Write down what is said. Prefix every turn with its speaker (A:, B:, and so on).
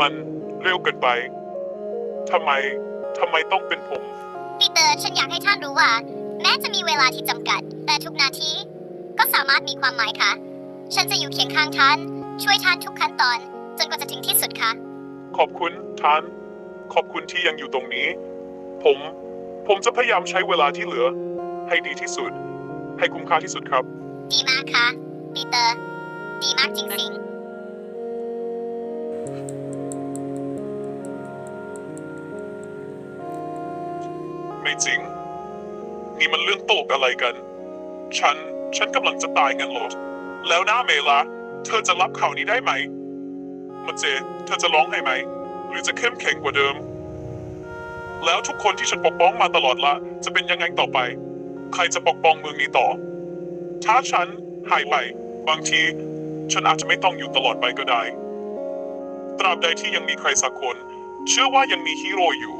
A: มันเร็วเกินไปทำไมทำไมต้องเป็นผม
B: ปีเตอร์ฉันอยากให้ท่านรู้ว่า แม้จะมีเวลาที่จำกัด แต่ทุกนาทีก็สามารถมีความหมายค่ะ ฉันจะอยู่เคียงข้างท่าน ช่วยท่านทุกขั้นตอน จนกว่าจะถึงที่สุดค่ะ
A: ขอบคุณท่าน ขอบคุณที่ยังอยู่ตรงนี้ ผม ผมจะพยายามใช้เวลาที่เหลือ ให้ดีที่สุด ให้คุ้มค่าที่สุดครับ
B: ดีมากค่ะปีเตอร์ ดีมากจริงๆ
A: ไม่จริง นี่มันเรื่องโตกอะไรกัน ฉัน ฉันกำลังจะตายเงินหรอแล้วหน้าเมลาเธอจะรับข่าวนี้ได้ไหมมาเจ เธอจะร้องไห้ไหม หรือจะเข้มแข็งกว่าเดิม แล้วทุกคนที่ฉันปกป้องมาตลอดละ จะเป็นยังไงต่อไป ใครจะปกป้องเมืองนี้ต่อ ถ้าฉันหายไป บางที ฉันอาจจะไม่ต้องอยู่ตลอดไปก็ได้ ตราบใดที่ยังมีใครสักคน เชื่อว่ายังมีฮีโร่อยู่